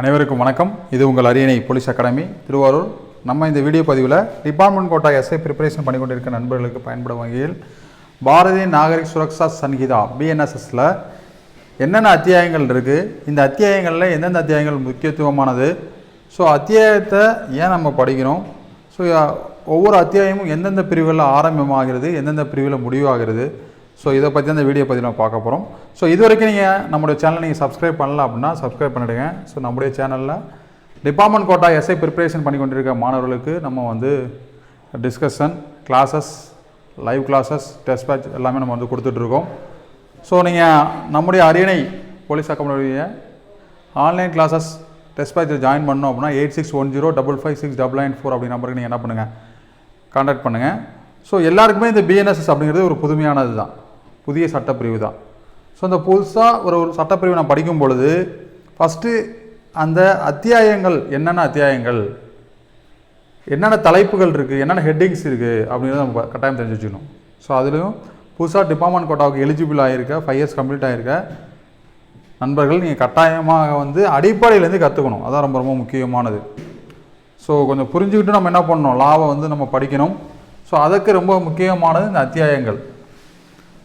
அனைவருக்கும் வணக்கம். இது உங்கள் அரியணை போலீஸ் அகாடமி திருவாரூர். நம்ம இந்த வீடியோ பதிவில் டிபார்ட்மெண்ட் கோட்டா எஸ்ஐ ப்ரிப்பரேஷன் பண்ணி கொண்டிருக்க நண்பர்களுக்கு பயன்படும் வகையில் பாரதிய நாகரிக் சுரக்ஷா சன்ஹிதா பிஎன்எஸ்எஸில் என்னென்ன அத்தியாயங்கள் இருக்குது இந்த அத்தியாயங்களில் எந்தெந்த அத்தியாயங்கள் முக்கியத்துவமானது ஸோ அத்தியாயத்தை ஏன் நம்ம படிக்கிறோம் ஸோ ஒவ்வொரு அத்தியாயமும் எந்தெந்த பிரிவுகளில் ஆரம்பமாகிறது எந்தெந்த பிரிவில் முடிவாகிறது ஸோ இதை பற்றி அந்த வீடியோ பற்றி நம்ம பார்க்க போகிறோம் ஸோ இது வரைக்கும் நீங்கள் நம்மளுடைய சேனலை நீங்கள் சப்ஸ்கிரைப் பண்ணல அப்படின்னா சப்ஸ்கிரைப் பண்ணிடுங்க. ஸோ நம்முடைய சேனலில் டிபார்ட்மெண்ட் கோட்டா எஸ்ஐ ப்ரிப்பரேஷன் பண்ணி கொண்டிருக்க மாணவர்களுக்கு நம்ம வந்து discussion classes live classes test batch எல்லாமே நம்ம வந்து கொடுத்துட்ருக்கோம் ஸோ நீங்கள் நம்முடைய அரியணை போலீஸ் அகாடமியுடைய ஆன்லைன் கிளாஸஸ் டெஸ்ட் பேட்சில் ஜாயின் பண்ணோம் அப்படின்னா eight six one zero double five six double nine four அப்படி நம்பருக்கு நீங்கள் என்ன பண்ணுங்கள் கான்டாக்ட் பண்ணுங்கள் ஸோ எல்லாருக்குமே இந்த பிஎன்எஸ்எஸ் அப்படிங்கிறது ஒரு புதுமையானது தான் புதிய சட்டப்பிரிவு தான். ஸோ அந்த புதுசாக ஒரு ஒரு சட்டப்பிரிவு நான் படிக்கும் பொழுது ஃபஸ்ட்டு அந்த அத்தியாயங்கள் என்னென்ன அத்தியாயங்கள் என்னென்ன தலைப்புகள் இருக்குது என்னென்ன ஹெட்டிங்ஸ் இருக்குது அப்படிங்கிறத நம்ம கட்டாயம் தெரிஞ்சு வச்சுக்கணும். ஸோ அதுலேயும் புதுசாக டிபார்ட்மெண்ட் கோட்டாவுக்கு எலிஜிபிள் ஆகியிருக்க ஃபைவ் இயர்ஸ் கம்ப்ளீட் ஆகியிருக்க நண்பர்கள் நீங்கள் கட்டாயமாக வந்து அடிப்படையிலேருந்து கற்றுக்கணும் அதான் ரொம்ப ரொம்ப முக்கியமானது. ஸோ கொஞ்சம் புரிஞ்சுக்கிட்டு நம்ம என்ன பண்ணணும்? லாவை வந்து நம்ம படிக்கணும். ஸோ அதுக்கு ரொம்ப முக்கியமானது இந்த அத்தியாயங்கள்.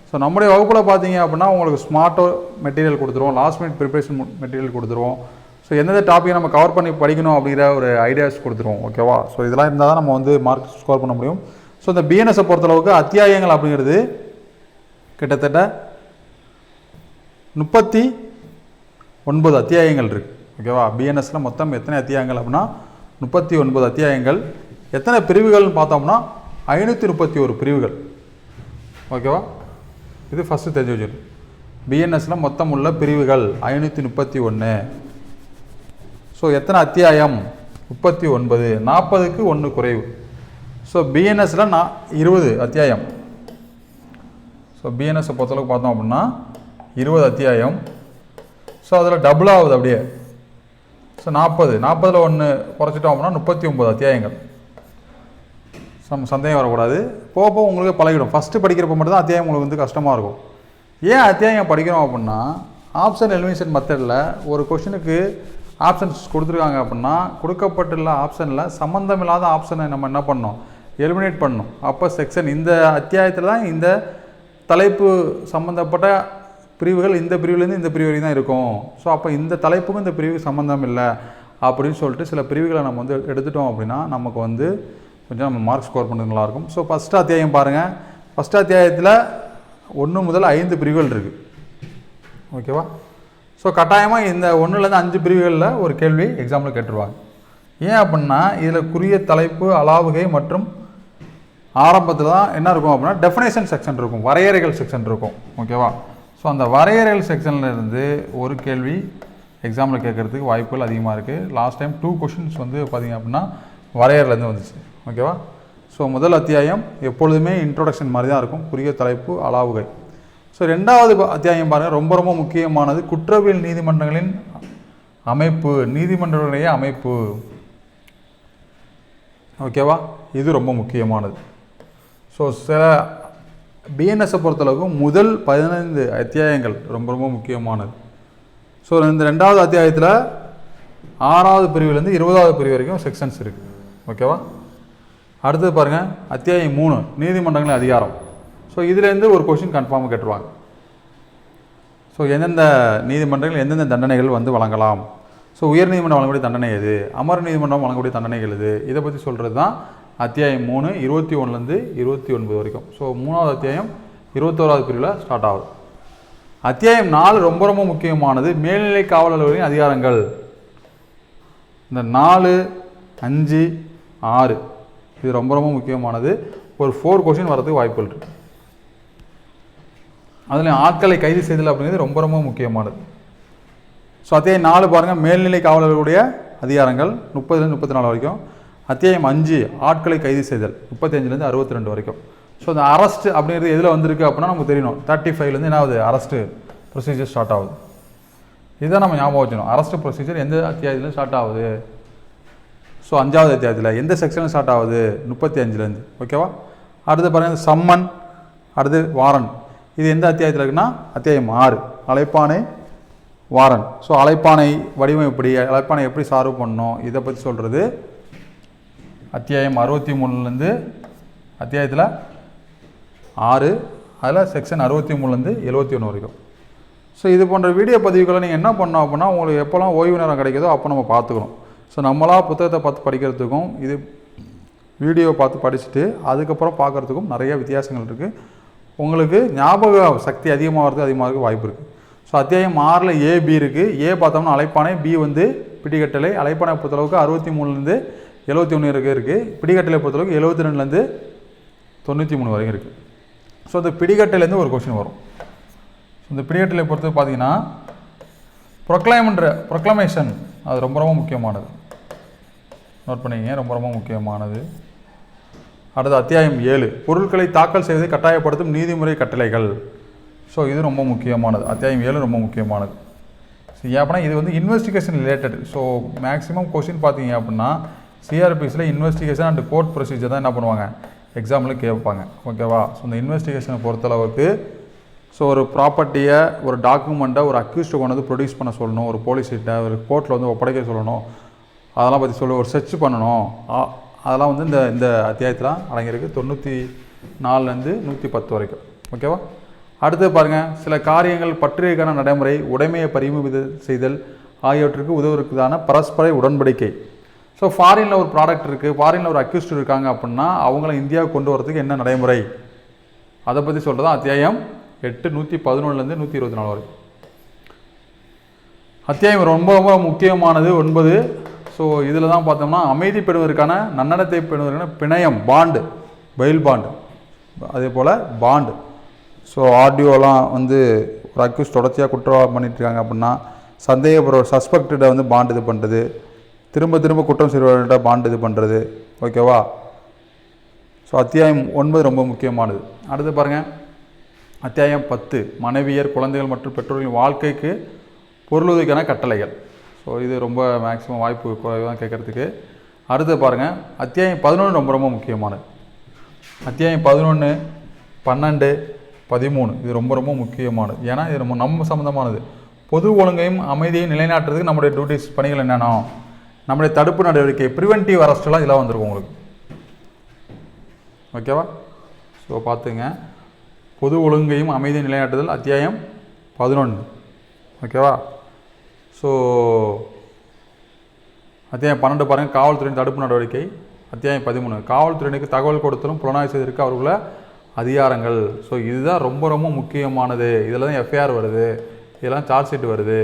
ஸோ நம்முடைய வகுப்பில் பார்த்தீங்க அப்படின்னா உங்களுக்கு ஸ்மார்ட்டோ மெட்டீரியல் கொடுத்துருவோம். லாஸ்ட் மினிட் ப்ரிப்பரேஷன் மெட்டீரியல் கொடுத்துருவோம். ஸோ எந்தெந்த டாப்பிக் நம்ம கவர் பண்ணி படிக்கணும் அப்படிங்கிற ஒரு ஐடியாஸ் கொடுத்துருவோம். ஓகேவா ஸோ இதெல்லாம் இருந்தால் தான் நம்ம வந்து மார்க் ஸ்கோர் பண்ண முடியும். ஸோ இந்த பிஎன்எஸை பொறுத்தளவுக்கு அத்தியாயங்கள் அப்படிங்கிறது கிட்டத்தட்ட முப்பத்தி ஒன்பது அத்தியாயங்கள் இருக்குது ஓகேவா பிஎன்எஸில் மொத்தம் எத்தனை அத்தியாயங்கள் அப்படின்னா முப்பத்தி ஒன்பது அத்தியாயங்கள். எத்தனை பிரிவுகள்னு பார்த்தோம்னா ஐநூற்றி முப்பத்தி ஒரு பிரிவுகள். ஓகேவா இது ஃபஸ்ட்டு தெரிஞ்சு வச்சிருக்கோம் பிஎன்எஸில் மொத்தம் உள்ள பிரிவுகள் ஐநூற்றி முப்பத்தி ஒன்று ஸோ எத்தனை அத்தியாயம்? முப்பத்தி ஒன்பது. நாற்பதுக்கு ஒன்று குறைவு. ஸோ பிஎன்எஸில் நான் இருபது அத்தியாயம். ஸோ பிஎன்எஸை பொறுத்தளவுக்கு பார்த்தோம் அப்படின்னா இருபது அத்தியாயம். ஸோ அதில் டபுள் ஆகுது அப்படியே. ஸோ நாற்பது. நாற்பதில் ஒன்று குறைச்சிட்டோம் அப்படின்னா முப்பத்தி ஒம்பது அத்தியாயங்கள். சம் சந்தேகம் வரக்கூடாது. போக போக உங்களுக்கு பழகிடும். ஃபஸ்ட்டு படிக்கிறப்ப மட்டும்தான் அத்தியாயம் உங்களுக்கு வந்து கஷ்டமாக இருக்கும். ஏன் அத்தியாயம் படிக்கிறோம் அப்படின்னா ஆப்ஷன் எலிமினேஷன் மெத்தடில் ஒரு கொஷினுக்கு ஆப்ஷன்ஸ் கொடுத்துருக்காங்க அப்படின்னா கொடுக்கப்பட்டுள்ள ஆப்ஷனில் சம்மந்தம் இல்லாத ஆப்ஷனை நம்ம என்ன பண்ணோம் எலிமினேட் பண்ணணும். அப்போ செக்ஷன் இந்த அத்தியாயத்தில் தான் இந்த தலைப்பு சம்மந்தப்பட்ட பிரிவுகள் இந்த பிரிவுலேருந்து இந்த பிரிவு வரைக்கும் தான் இருக்கும். ஸோ அப்போ இந்த தலைப்புக்கும் இந்த பிரிவுக்கு சம்மந்தம் இல்லை அப்படின்னு சொல்லிட்டு சில பிரிவுகளை நம்ம வந்து எடுத்துட்டோம் அப்படின்னா நமக்கு வந்து கொஞ்சம் நம்ம மார்க் ஸ்கோர் பண்ணுறது நல்லாயிருக்கும். ஸோ ஃபஸ்ட் அத்தியாயம் பாருங்கள் ஃபஸ்ட் அத்தியாயத்தில் ஒன்று முதல் ஐந்து பிரிவுகள் இருக்குது ஓகேவா ஸோ கட்டாயமாக இந்த ஒன்றுலேருந்து அஞ்சு பிரிவுகளில் ஒரு கேள்வி எக்ஸாம்பிள் கேட்டுருவாங்க. ஏன் அப்படின்னா இதில் குறிய தலைப்பு அலாவுகை மற்றும் ஆரம்பத்தில் தான் என்ன இருக்கும் அப்படின்னா டெஃபினேஷன் செக்ஷன் இருக்கும். வரையறைகள் செக்ஷன் இருக்கும். ஓகேவா ஸோ அந்த வரையறைகள் செக்ஷனில் இருந்து ஒரு கேள்வி எக்ஸாமில் கேட்குறதுக்கு வாய்ப்புகள் அதிகமாக இருக்குது லாஸ்ட் டைம் டூ கொஷின்ஸ் வந்து பார்த்திங்க அப்படின்னா வரையறையிலேருந்து வந்துச்சு. ஓகேவா? ஸோ முதல் அத்தியாயம் எப்பொழுதுமே இன்ட்ரோடக்ஷன் மாதிரி தான் இருக்கும். குறுகிய தலைப்பு அலாவுகை. ஸோ ரெண்டாவது அத்தியாயம் பாருங்கள் ரொம்ப ரொம்ப முக்கியமானது. குற்றவியல் நீதிமன்றங்களின் அமைப்பு நீதிமன்றங்களுடைய அமைப்பு. ஓகேவா? இது ரொம்ப முக்கியமானது. ஸோ சில பிஎன்எஸை பொறுத்தளவுக்கு முதல் பதினைந்து அத்தியாயங்கள் ரொம்ப ரொம்ப முக்கியமானது. ஸோ இந்த ரெண்டாவது அத்தியாயத்தில் ஆறாவது பிரிவுலேருந்து இருபதாவது பிரிவு வரைக்கும் செக்ஷன்ஸ் இருக்குது ஓகேவா? அடுத்தது பாருங்கள் அத்தியாயம் மூணு நீதிமன்றங்களின் அதிகாரம். ஸோ இதுலேருந்து ஒரு கொஷின் கன்ஃபார்மாக கேட்டுருவாங்க. ஸோ எந்தெந்த நீதிமன்றங்கள் எந்தெந்த தண்டனைகள் வந்து வழங்கலாம்? ஸோ உயர் நீதிமன்றம் வழங்கக்கூடிய தண்டனை எது? அமர் நீதிமன்றம் வழங்கக்கூடிய தண்டனைகள் எது? இதை பற்றி சொல்கிறது தான் அத்தியாயம் மூணு இருபத்தி ஒன்றுலேருந்து இருபத்தி ஒன்பது வரைக்கும். ஸோ மூணாவது அத்தியாயம் இருபத்தோராவது பிரிவில் ஸ்டார்ட் ஆகுது. அத்தியாயம் நாலு ரொம்ப ரொம்ப முக்கியமானது. மேல்நிலை காவலர்களின் அதிகாரங்கள். இந்த நாலு அஞ்சு ஆறு. இது ரொம்ப ரொம்ப முக்கியமானது. ஒரு ஃபோர் கொஷின் வரதுக்கு வாய்ப்புகள் இருக்கு. அதில் ஆட்களை கைது செய்தல் அப்படிங்கிறது ரொம்ப ரொம்ப முக்கியமானது. ஸோ அத்தியாயம் நாலு பாருங்கள் மேல்நிலை காவலர்களுடைய அதிகாரங்கள் முப்பதுலேருந்து முப்பத்தி நாலு வரைக்கும். அத்தியாயம் அஞ்சு ஆட்களை கைது செய்தல். முப்பத்தஞ்சுலேருந்து அறுபத்தி ரெண்டு வரைக்கும். ஸோ அந்த அரெஸ்ட் அப்படிங்கிறது எதில் வந்திருக்கு அப்படின்னா நமக்கு தெரியணும். தேர்ட்டி ஃபைவ்லேருந்து என்ன ஆகுது அரெஸ்ட்டு ப்ரொசீஜர் ஸ்டார்ட் ஆகுது. இதை நம்ம ஞாபகம் வச்சுக்கணும். அரெஸ்ட் ப்ரொசீஜர் எந்த அத்தியாயத்தில் ஸ்டார்ட் ஆகுது? ஸோ அஞ்சாவது அத்தியாயத்தில் எந்த செக்ஷனில் ஸ்டார்ட் ஆகுது? முப்பத்தி அஞ்சுலேருந்து ஓகேவா அடுத்து பாருங்கள் சம்மன் அடுத்து வாரன். இது எந்த அத்தியாயத்தில் இருக்குன்னா அத்தியாயம் ஆறு. அழைப்பானை வாரன். ஸோ அழைப்பானை வடிவம் எப்படி அழைப்பானை எப்படி சார்வ் பண்ணோம் இதை பற்றி சொல்கிறது அத்தியாயம் அறுபத்தி மூணுலேருந்து அத்தியாயத்தில் ஆறு அதில் செக்ஷன் அறுபத்தி மூணுலேருந்து எழுபத்தி ஒன்று வரைக்கும். ஸோ இது போன்ற வீடியோ பதிவுகளை நீங்கள் என்ன பண்ணோம் அப்படின்னா உங்களுக்கு எப்போல்லாம் ஓய்வு நேரம் கிடைக்குதோ அப்போ நம்ம பார்த்துக்கணும். ஸோ நம்மளாக புத்தகத்தை பார்த்து படிக்கிறதுக்கும் இது வீடியோ பார்த்து படிச்சுட்டு அதுக்கப்புறம் பார்க்குறதுக்கும் நிறைய வித்தியாசங்கள் இருக்குது உங்களுக்கு ஞாபக சக்தி அதிகமாகிறது அதிகமாக வாய்ப்பு இருக்குது ஸோ அத்தியாயம் ஆறில் ஏ பி இருக்குது ஏ பார்த்தோம்னா அழைப்பானை பி வந்து பிடிக்கட்டளை அழைப்பானை பொறுத்தளவுக்கு அறுபத்தி மூணுலேருந்து எழுபத்தி ஒன்று இருக்குது இருக்குது பிடிக்கட்டளை பொறுத்தளவுக்கு எழுபத்தி ரெண்டுலேருந்து தொண்ணூற்றி மூணு வரைக்கும் இருக்குது ஸோ இந்த பிடிக்கட்டையிலேருந்து ஒரு கொஷின் வரும். ஸோ இந்த பிடிக்கட்டளை பொறுத்து பார்த்தீங்கன்னா ப்ரொக்ளைம்ன்ற ப்ரொக்ளமேஷன் அது ரொம்ப ரொம்ப முக்கியமானது. நோட் பண்ணிக்கங்க ரொம்ப ரொம்ப முக்கியமானது. அடுத்து அத்தியாயம் ஏழு. பொருட்களை தாக்கல் செய்வதை கட்டாயப்படுத்தும் நீதிமுறை கட்டளைகள். ஸோ இது ரொம்ப முக்கியமானது. அத்தியாயம் ஏழு ரொம்ப முக்கியமானது. ஸோ அப்படின்னா இது வந்து investigation related so maximum question பார்த்தீங்க அப்படின்னா சிஆர்பிஸில் இன்வெஸ்டிகேஷன் அண்ட் கோர்ட் ப்ரொசீஜர் தான் என்ன பண்ணுவாங்க? எக்ஸாமில் கேட்பாங்க ஓகேவா ஸோ இந்த இன்வெஸ்டிகேஷனை பொறுத்தளவுக்கு ஸோ ஒரு ப்ராப்பர்ட்டியை ஒரு டாக்குமெண்ட்டை ஒரு அக்யூஸ்டு கொண்டு வந்து ப்ரொடியூஸ் பண்ண சொல்லணும். ஒரு போலீஸ்கிட்ட ஒரு கோர்ட்டில் வந்து ஒப்படைக்க சொல்லணும். அதெல்லாம் பற்றி சொல்லி ஒரு சர்ச் பண்ணணும். அதெல்லாம் வந்து இந்த இந்த அத்தியாயத்தில் அடங்கியிருக்கு. தொண்ணூற்றி நாலுலேருந்து நூற்றி பத்து வரைக்கும். ஓகேவா அடுத்து பாருங்கள் சில காரியங்கள் பற்றியக்கான நடைமுறை உடைமையை பறிமுதல் செய்தல் ஆகியவற்றுக்கு உதவுவதற்கான பரஸ்பர உடன்படிக்கை. ஸோ ஃபாரினில் ஒரு ப்ராடக்ட் இருக்குது ஃபாரினில் ஒரு அக்யூஸ்ட் இருக்காங்க அப்படின்னா அவங்கள இந்தியாவுக்கு கொண்டு வரதுக்கு என்ன நடைமுறை? அதை பற்றி சொல்கிறது தான் அத்தியாயம் எட்டு நூற்றி பதினொன்றுலேருந்து நூற்றி இருபத்தி நாலு வரைக்கும். அத்தியாயம் ரொம்ப ரொம்ப முக்கியமானது ஒன்பது ஸோ இதில் தான் பார்த்தோம்னா அமைதி பெறுவதற்கான நன்னடத்தை பெறுவதற்கான பிணையம் பாண்டு பயில் பாண்டு அதே போல் பாண்டு ஸோ ஆடியோலாம் வந்து ஒரு அக்யூஸ் தொடர்ச்சியாக குற்றம் பண்ணிட்டுருக்காங்க அப்படின்னா சந்தேகப்படுற சஸ்பெக்டடை வந்து பாண்டு இது பண்ணுறது திரும்ப திரும்ப குற்றம் செய்வர்கிட்ட பாண்டு இது பண்ணுறது ஓகேவா ஸோ அத்தியாயம் ஒன்பது ரொம்ப முக்கியமானது. அடுத்து பாருங்கள் அத்தியாயம் பத்து. மனைவியர் குழந்தைகள் மற்றும் பெற்றோர்களின் வாழ்க்கைக்கு பொருளுதவிக்கான கட்டளைகள். ஸோ இது ரொம்ப மேக்ஸிமம் வாய்ப்பு குறைவு தான் கேட்குறதுக்கு. அடுத்து பாருங்கள் அத்தியாயம் பதினொன்று ரொம்ப ரொம்ப முக்கியமானது. அத்தியாயம் பதினொன்று பன்னெண்டு பதிமூணு இது ரொம்ப ரொம்ப முக்கியமானது. ஏன்னா இது ரொம்ப நம்ம சம்மந்தமானது பொது ஒழுங்கையும் அமைதியையும் நிலைநாட்டுறதுக்கு நம்முடைய டியூட்டிஸ் பணிகள் என்னென்னா நம்முடைய தடுப்பு நடவடிக்கை ப்ரிவென்டிவ் அரெஸ்ட்லாம் இதெல்லாம் வந்திருக்கும் உங்களுக்கு. ஓகேவா ஸோ பார்த்துங்க. பொது ஒழுங்கையும் அமைதியை நிலைநாட்டுதல் அத்தியாயம் பதினொன்று ஓகேவா ஸோ அத்தியாயம் பன்னெண்டு பாருங்கள் காவல்துறையின் தடுப்பு நடவடிக்கை அத்தியாயம் பதிமூணு. காவல்துறையினருக்கு தகவல் கொடுத்தலும் புலனாய்வு செய்வதற்கு அவர்கள அதிகாரங்கள். ஸோ இதுதான் ரொம்ப ரொம்ப முக்கியமானது. இதில் தான் எஃப்ஐஆர் வருது. இதெல்லாம் சார்ஜ் ஷீட் வருது.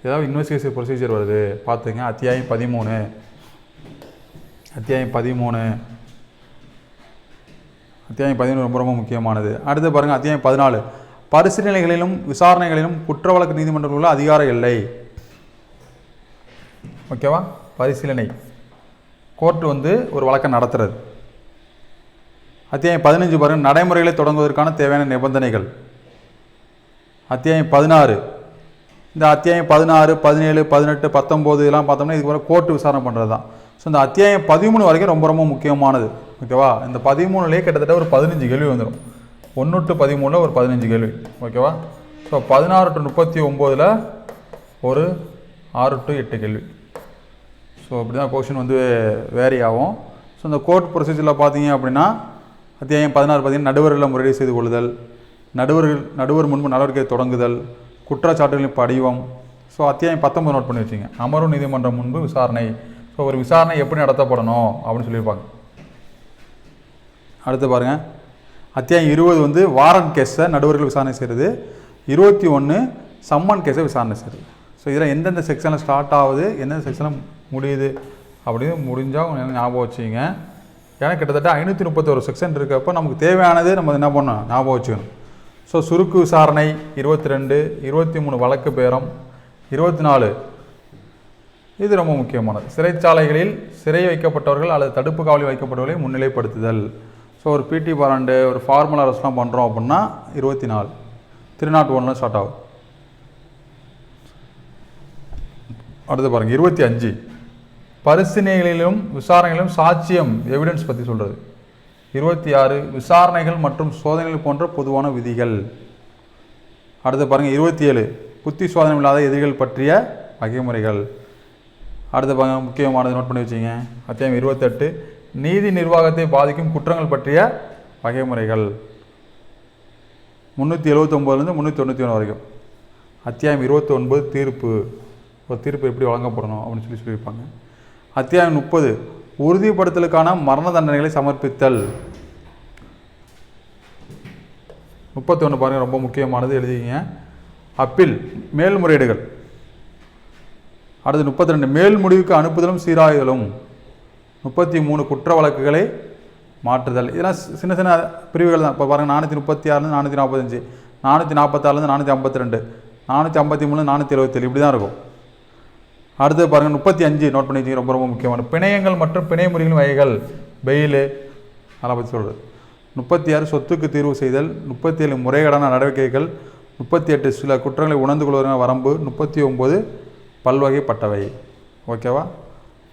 இதெல்லாம் இன்வெஸ்டிகேஷன் ப்ரொசீஜர் வருது. பார்த்துங்க அத்தியாயம் பதிமூணு. அத்தியாயம் பதிமூணு. அத்தியாயம் பதினொன்று ரொம்ப ரொம்ப முக்கியமானது. அடுத்து பாருங்கள் அத்தியாயம் பதினாலு. பரிசீலனைகளிலும் விசாரணைகளிலும் குற்ற வழக்கு நீதிமன்றத்தில் உள்ள இல்லை. ஓகேவா? பரிசீலனை. கோர்ட் வந்து ஒரு வழக்கை நடத்துறது. அத்தியாயம் பதினஞ்சு பாருங்கள் நடைமுறைகளை தொடங்குவதற்கான தேவையான நிபந்தனைகள். அத்தியாயம் பதினாறு. இந்த அத்தியாயம் பதினாறு பதினேழு பதினெட்டு பத்தொம்போது இதெல்லாம் பார்த்தோம்னா இதுக்கு போல் கோர்ட்டு விசாரணை பண்ணுறது தான் ஸோ இந்த அத்தியாயம் பதிமூணு வரைக்கும் ரொம்ப ரொம்ப முக்கியமானது. ஓகேவா? இந்த பதிமூணுலேயே கிட்டத்தட்ட ஒரு பதினஞ்சு கேள்வி வந்துடும் ஒன்று டு பதிமூணில் ஒரு பதினஞ்சு கேள்வி. ஓகேவா? ஸோ பதினாறு டு முப்பத்தி ஒம்போதில் ஒரு ஆறு டு எட்டு கேள்வி. ஸோ அப்படி தான் கொஷின் வந்து வேரி ஆகும். ஸோ இந்த கோர்ட் ப்ரொசீஜரில் பார்த்தீங்க அப்படின்னா அத்தியாயம் பதினாறு பார்த்தீங்கன்னா நடுவர்களை முறையீடு செய்து கொள்ளுதல் நடுவர்கள் நடுவர் முன்பு நடவடிக்கை தொடங்குதல் குற்றச்சாட்டுகளின் படிவம். ஸோ அத்தியாயம் பத்தொம்பது நோட் பண்ணி வச்சிங்க. அமர்வு நீதிமன்றம் முன்பு விசாரணை. ஸோ ஒரு விசாரணை எப்படி நடத்தப்படணும் அப்படின்னு சொல்லியிருப்பாங்க. அடுத்து பாருங்கள் அத்தியாயம் இருபது வந்து வாரண்ட் கேஸை நடுவர்கள் விசாரணை செய்கிறது இருபத்தி ஒன்று சம்மன் கேஸை விசாரணை செய்கிறது ஸோ இதில் எந்தெந்த செக்ஷனில் ஸ்டார்ட் ஆகுது எந்தெந்த செக்ஷனில் முடியுது. அப்படின்னு முடிஞ்சால் கொஞ்சம் ஞாபகம் வச்சுங்க ஏன்னா கிட்டத்தட்ட ஐநூற்றி முப்பத்தொரு செக்ஷன் இருக்கப்போ நமக்கு தேவையானது நம்ம என்ன பண்ணணும்? ஞாபகம் வச்சுக்கணும். ஸோ சுருக்கு விசாரணை இருபத்தி ரெண்டு இருபத்தி மூணு வழக்கு பேரம் இருபத்தி நாலு இது ரொம்ப முக்கியமானது. சிறைச்சாலைகளில் சிறை வைக்கப்பட்டவர்கள் அல்லது தடுப்பு காவலில் வைக்கப்பட்டவர்களை முன்னிலைப்படுத்துதல். ஸோ ஒரு பிடி வாரண்டு ஒரு ஃபார்முலா அரசுலாம் பண்ணுறோம் அப்படின்னா இருபத்தி நாலு திருநாட்டு ஒன்றில் ஸ்டார்ட் ஆகும். அடுத்து பாருங்கள் இருபத்தி அஞ்சு. பரிசீலனைகளிலும் விசாரணைகளிலும் சாட்சியம் எவிடன்ஸ் பற்றி சொல்கிறது இருபத்தி ஆறு விசாரணைகள் மற்றும் சோதனைகள் போன்ற பொதுவான விதிகள். அடுத்து பாருங்கள் இருபத்தி ஏழு புத்தி சோதனை இல்லாத எதிரிகள் பற்றிய வகைமுறைகள் அடுத்து பாருங்க முக்கியமானது நோட் பண்ணி வச்சிங்க அத்தியாயம் இருபத்தெட்டு நீதி நிர்வாகத்தை பாதிக்கும் குற்றங்கள் பற்றிய வகைமுறைகள் முந்நூற்றி எழுபத்தொம்போதுலேருந்து முந்நூற்றி தொண்ணூற்றி ஒன்று வரைக்கும். அத்தியாயம் இருபத்தி ஒன்பது தீர்ப்பு. ஒரு தீர்ப்பு எப்படி வழங்கப்படணும் அப்படின்னு சொல்லி சொல்லியிருப்பாங்க. அத்தியாயம் முப்பது. உறுதிப்படுத்தலுக்கான மரண தண்டனைகளை சமர்ப்பித்தல். முப்பத்தி ஒன்று பாருங்கள் ரொம்ப முக்கியமானது எழுதிங்க அப்பில் மேல்முறையீடுகள். அடுத்து முப்பத்தி ரெண்டு மேல் முடிவுக்கு அனுப்புதலும் சீராயுதலும். முப்பத்தி மூணு குற்ற வழக்குகளை மாற்றுதல். இதெல்லாம் சின்ன சின்ன பிரிவுகள் தான். இப்போ பாருங்கள் நானூற்றி முப்பத்தி ஆறுலேருந்து நானூற்றி நாற்பத்தஞ்சு நானூற்றி நாற்பத்தாறுலேருந்து நானூற்றி ஐம்பத்தி ரெண்டு நானூற்றி ஐம்பத்தி மூணு நானூற்றி எழுபத்தேழு இப்படி தான் இருக்கும். அடுத்து பாருங்கள் முப்பத்தி அஞ்சு நோட் பண்ணி வச்சுங்க ரொம்ப ரொம்ப முக்கியமான. பிணையங்கள் மற்றும் பிணைய முறைகளின் வகைகள் பெயிலு அதெல்லாம் பற்றி சொல்கிறது முப்பத்தி ஆறு சொத்துக்கு தீர்வு செய்தல். முப்பத்தி ஏழு முறைகேடான நடவடிக்கைகள். முப்பத்தி எட்டு சில குற்றங்களை உணர்ந்து கொள்வதற்கான வரம்பு. முப்பத்தி ஒம்பது பல்வகைப்பட்டவை. ஓகேவா?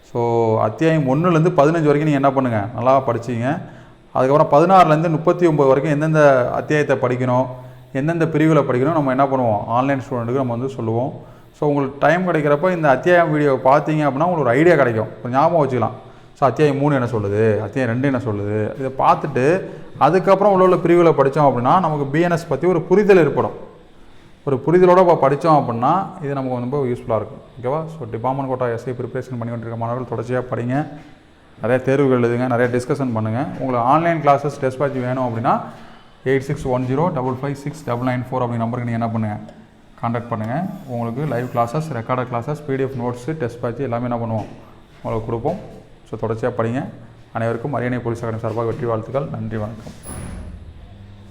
ஸோ அத்தியாயம் ஒன்றுலேருந்து பதினஞ்சு வரைக்கும் நீங்கள் என்ன பண்ணுங்கள் நல்லா படிச்சீங்க அதுக்கப்புறம் பதினாறுலேருந்து முப்பத்தி ஒம்பது வரைக்கும் எந்தெந்த அத்தியாயத்தை படிக்கணும்? எந்தெந்த பிரிவுகளை படிக்கணும்? நம்ம என்ன பண்ணுவோம்? ஆன்லைன் ஸ்டூடெண்ட்டுக்கு நம்ம வந்து சொல்லுவோம். ஸோ உங்களுக்கு டைம் கிடைக்கிறப்ப இந்த அத்தியாயம் வீடியோ பார்த்தீங்க அப்படின்னா உங்களுக்கு ஒரு ஐடியா கிடைக்கும். ஒரு ஞாபகம் வச்சுக்கலாம். ஸோ அத்தியாயம் மூணு என்ன சொல்லுது? அத்தியாயம் ரெண்டு என்ன சொல்லுது? இதை பார்த்துட்டு அதுக்கப்புறம் உள்ள உள்ள பிரிவில் படித்தோம் அப்படின்னா நமக்கு பிஎன்எஸ் பற்றி ஒரு புரிதல் ஏற்படும். ஒரு புரிதலோடு இப்போ படித்தோம் அப்படின்னா இது நமக்கு ரொம்ப யூஸ்ஃபுல்லாக இருக்கும். ஓகேவா so department quota SI preparation பண்ணி கொண்டிருக்க மாணவர்கள் தொடர்ச்சியாக படிங்க. நிறைய தேர்வுகள் எழுதுங்க. நிறைய டிஸ்கஷன் பண்ணுங்கள் உங்களுக்கு ஆன்லைன் கிளாஸஸ் டெஸ்ட் பேட்ச் வேணும் அப்படின்னா eight six one zero double five six double nine four அப்படின்னு நம்பருக்கு நீங்கள் என்ன பண்ணுங்கள் காண்டாக்ட் பண்ணுங்கள் உங்களுக்கு live classes recorded classes PDF notes test batch எல்லாமே என்ன பண்ணுவோம்? உங்களுக்கு கொடுப்போம். ஸோ தொடர்ச்சியாக படிங்க. அனைவருக்கும் அரியணை போலீஸ் அகாடமி சார்பாக வெற்றி வாழ்த்துக்கள். நன்றி வணக்கம்.